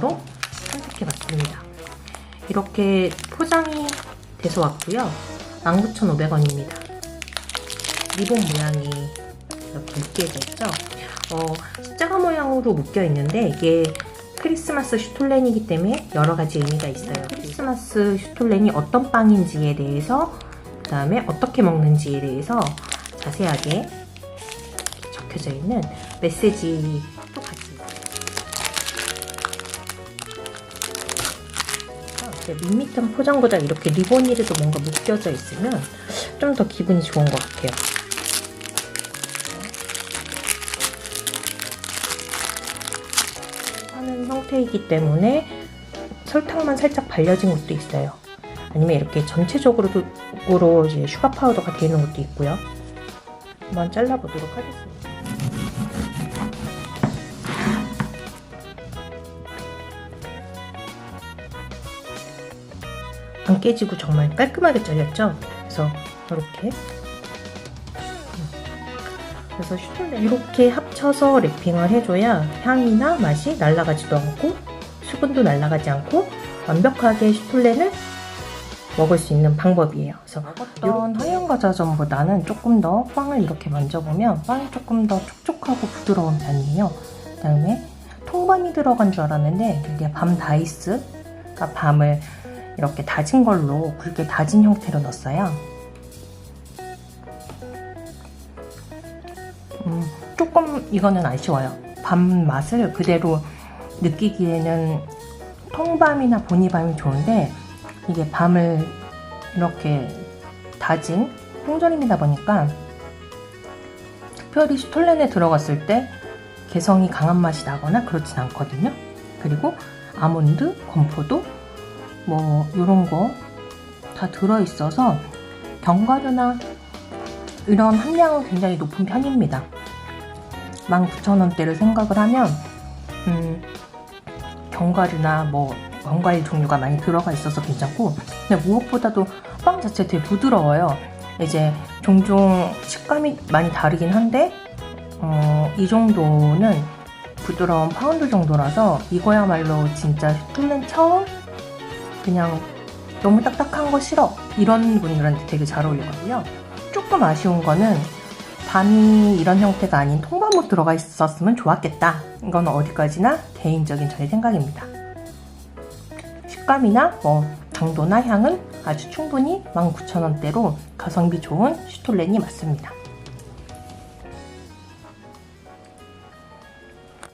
제품으로 선택해봤습니다. 이렇게 포장이 돼서 왔고요. 19,500원입니다. 리본 모양이 이렇게 묶여져 있죠. 어, 십자가 모양으로 묶여 있는데 이게 크리스마스 슈톨렌이기 때문에 여러 가지 의미가 있어요. 크리스마스 슈톨렌이 어떤 빵인지에 대해서 그 다음에 어떻게 먹는지에 대해서 자세하게 적혀져 있는 메시지 이렇게 밋밋한 포장보다 이렇게 리본이라도 뭔가 묶여져 있으면 좀 더 기분이 좋은 것 같아요. 하는 형태이기 때문에 설탕만 살짝 발려진 것도 있어요. 아니면 이렇게 전체적으로 이제 슈가 파우더가 되어 있는 것도 있고요. 한번 잘라보도록 하겠습니다. 안 깨지고 정말 깔끔하게 잘렸죠? 그래서 이렇게 그래서 슈톨렌 이렇게 합쳐서 랩핑을 해줘야 향이나 맛이 날아가지도 않고 수분도 날아가지 않고 완벽하게 슈톨렌을 먹을 수 있는 방법이에요. 그래서 먹었던 하얀 과자전보다는 조금 더 빵을 이렇게 만져보면 빵이 조금 더 촉촉하고 부드러운 편이에요. 그다음에 통밤이 들어간 줄 알았는데 이게 밤 다이스, 그러니까 밤을 이렇게 다진 걸로 굵게 다진 형태로 넣었어요. 음, 조금 이거는 아쉬워요. 밤 맛을 그대로 느끼기에는 통밤이나 보니밤이 좋은데 이게 밤을 이렇게 다진 통조림이다 보니까 특별히 슈톨렌에 들어갔을 때 개성이 강한 맛이 나거나 그렇진 않거든요. 그리고 아몬드, 건포도 뭐 이런 거 다 들어있어서 견과류나 이런 함량은 굉장히 높은 편입니다. 19,000원대를 생각을 하면 음, 견과류나 뭐 견과일 종류가 많이 들어가 있어서 괜찮고 근데 무엇보다도 빵 자체 되게 부드러워요. 이제 종종 식감이 많이 다르긴 한데 어, 이 정도는 부드러운 파운드 정도라서 이거야말로 진짜 슈틀렌 처음 그냥 너무 딱딱한 거 싫어 이런 분들한테 되게 잘 어울리거든요. 조금 아쉬운 거는 밤이 이런 형태가 아닌 통밤으로 들어가 있었으면 좋았겠다. 이건 어디까지나 개인적인 저의 생각입니다. 식감이나 뭐 당도나 향은 아주 충분히 19,000원대로 가성비 좋은 슈톨렌이 맞습니다.